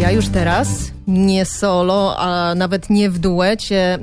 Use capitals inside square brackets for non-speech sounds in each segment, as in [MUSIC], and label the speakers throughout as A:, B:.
A: Ja już teraz nie solo, a nawet nie w duecie.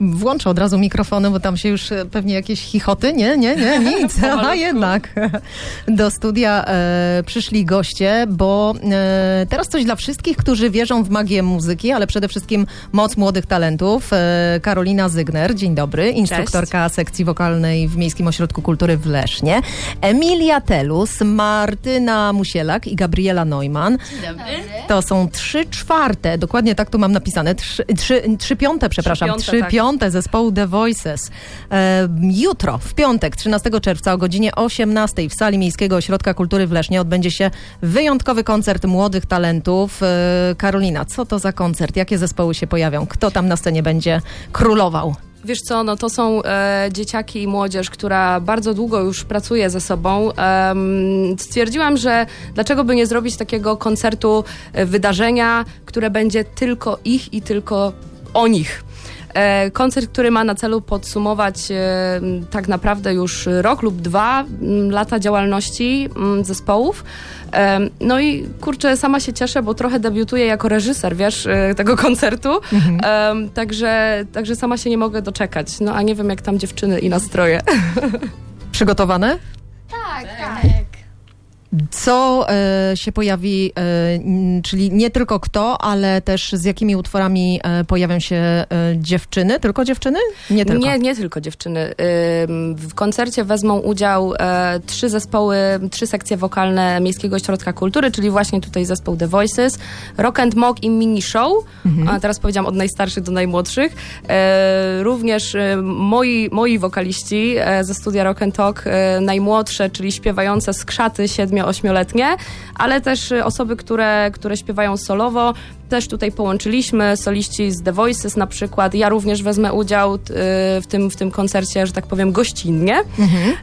A: Włączę od razu mikrofony, bo tam się już e, pewnie jakieś chichoty, nie, nie, nie, [LAUGHS] nic. A jednak [LAUGHS] do studia e, przyszli goście, bo e, teraz coś dla wszystkich, którzy wierzą w magię muzyki, ale przede wszystkim moc młodych talentów. E, Karolina Zygner, dzień dobry, instruktorka sekcji wokalnej w Miejskim Ośrodku Kultury w Lesznie. Emilia Telus, Martyna Musielak i Gabriela Neumann.
B: Dzień dobry.
A: To są trzy czwarte, dokładnie tak tu mam napisane, trzy, trzy, trzy piąte, przepraszam,
B: piąte,
A: trzy
B: tak.
A: Piąte zespołu The Voices. E, jutro, w piątek, 13 czerwca o godzinie 18 w sali Miejskiego Ośrodka Kultury w Lesznie odbędzie się wyjątkowy koncert młodych talentów. E, Karolina, co to za koncert? Jakie zespoły się pojawią? Kto tam na scenie będzie królował?
B: Wiesz co, no to są e, dzieciaki i młodzież, która bardzo długo już pracuje ze sobą. Em, stwierdziłam, że dlaczego by nie zrobić takiego koncertu, e, wydarzenia, które będzie tylko ich i tylko o nich. E, koncert, który ma na celu podsumować e, tak naprawdę już rok lub dwa m, lata działalności m, zespołów. Em, No i kurczę, sama się cieszę, bo trochę debiutuję jako reżyser, wiesz, e, tego koncertu. Em, także, także sama się nie mogę doczekać. No a nie wiem, jak tam dziewczyny i nastroje. [LAUGHS]
A: Przygotowane? Co e, się pojawi, e, czyli nie tylko kto, ale też z jakimi utworami e, pojawią się e, dziewczyny? Tylko dziewczyny? Nie tylko.
B: Nie, nie tylko dziewczyny. W koncercie wezmą udział e, trzy zespoły, trzy sekcje wokalne Miejskiego Ośrodka Kultury, czyli właśnie tutaj zespół The Voices, Rock and Mock i Mini Show. A teraz powiedziałam od najstarszych do najmłodszych. E, również moi, moi wokaliści ze studia Rock and Talk, najmłodsze, czyli śpiewające skrzaty 7-8-letnie, ale też e, osoby, które, które śpiewają solowo. Też tutaj połączyliśmy soliści z The Voices na przykład. Ja również wezmę udział y, w tym, w tym koncercie, że tak powiem, gościnnie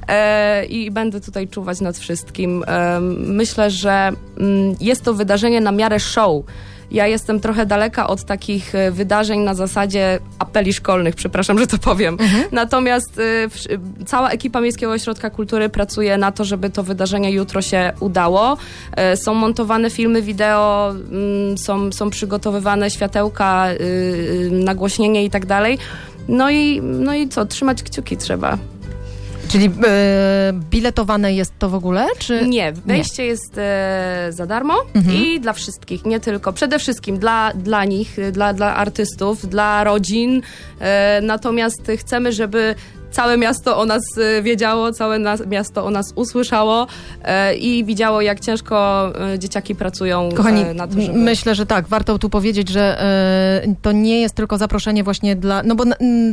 B: e, i będę tutaj czuwać nad wszystkim. E, myślę, że mm, jest to wydarzenie na miarę show. Ja jestem trochę daleka od takich e, wydarzeń na zasadzie apeli szkolnych, przepraszam, że to powiem. Natomiast y, y, cała ekipa Miejskiego Ośrodka Kultury pracuje na to, żeby to wydarzenie jutro się udało. E, Są montowane filmy wideo, mm, są, są przygotowywane światełka, y, y, nagłośnienie i tak dalej. No i, no i co, trzymać kciuki trzeba.
A: Czyli e, biletowane jest to w ogóle? Czy...
B: Nie, wejście jest e, za darmo i dla wszystkich, nie tylko. Przede wszystkim dla, dla nich, dla, dla artystów, dla rodzin. E, natomiast chcemy, żeby całe miasto o nas e, wiedziało, całe nas, miasto o nas usłyszało e, i widziało, jak ciężko e, dzieciaki pracują
A: Kochani,
B: na to, żeby...
A: myślę, że tak. Warto tu powiedzieć, że to nie jest tylko zaproszenie właśnie dla... No bo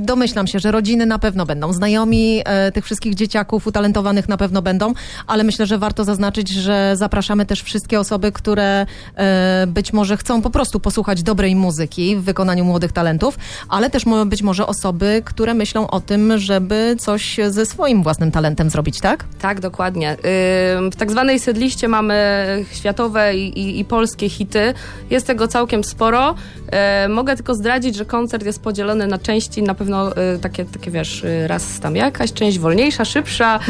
A: domyślam się, że rodziny na pewno będą, znajomi tych wszystkich dzieciaków utalentowanych na pewno będą, ale myślę, że warto zaznaczyć, że zapraszamy też wszystkie osoby, które być może chcą po prostu posłuchać dobrej muzyki w wykonaniu młodych talentów, ale też być może osoby, które myślą o tym, żeby coś ze swoim własnym talentem zrobić, tak?
B: Tak, dokładnie. W tak zwanej sedliście mamy światowe i, i, i polskie hity. Jest tego całkiem sporo. Mogę tylko zdradzić, że koncert jest podzielony na części, na pewno y, takie, takie wiesz, y, raz tam jakaś część wolniejsza, szybsza.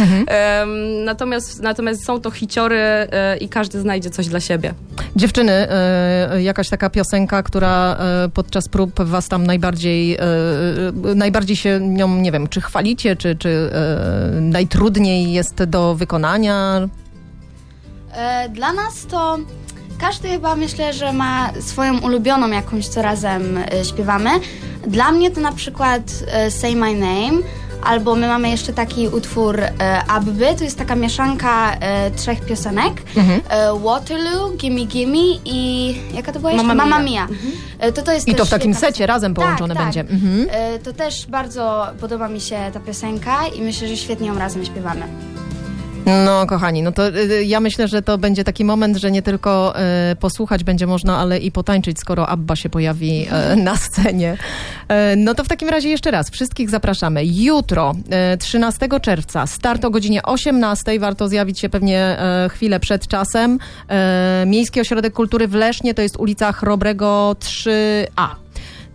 B: Ym, Natomiast, natomiast są to hiciory y, i każdy znajdzie coś dla siebie.
A: Dziewczyny, jakaś taka piosenka, która podczas prób was tam najbardziej, najbardziej się nią, nie wiem, czy czy, czy e, najtrudniej jest do wykonania?
C: E, Dla nas to każdy chyba myślę, że ma swoją ulubioną jakąś, co razem e, śpiewamy. Dla mnie to na przykład e, Say My Name, albo my mamy jeszcze taki utwór e, Abby, to jest taka mieszanka e, trzech piosenek. E, Waterloo, Gimme Gimme i jaka to była jeszcze?
B: Mamma Mia.
C: Mamma Mia. E, To, to jest
A: I to w takim
C: świetna
A: secie razem połączone
C: tak,
A: będzie.
C: Tak.
A: Mhm.
C: E, To też bardzo podoba mi się ta piosenka i myślę, że świetnie ją razem śpiewamy.
A: No, kochani, no to y, ja myślę, że to będzie taki moment, że nie tylko y, posłuchać będzie można, ale i potańczyć, skoro Abba się pojawi y, [LAUGHS] na scenie. Y, no to w takim razie jeszcze raz, wszystkich zapraszamy. Jutro, y, 13 czerwca, start o godzinie 18, warto zjawić się pewnie y, chwilę przed czasem. Y, Miejski Ośrodek Kultury w Lesznie, to jest ulica Chrobrego 3A.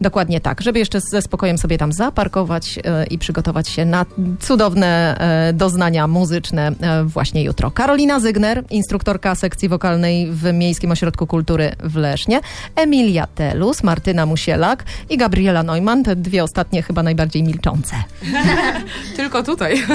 A: Dokładnie tak, żeby jeszcze ze spokojem sobie tam zaparkować e, i przygotować się na cudowne e, doznania muzyczne e, właśnie jutro. Karolina Zygner, instruktorka sekcji wokalnej w Miejskim Ośrodku Kultury w Lesznie, Emilia Telus, Martyna Musielak i Gabriela Neumann, te dwie ostatnie chyba najbardziej milczące. [LAUGHS]
B: Tylko tutaj. [LAUGHS]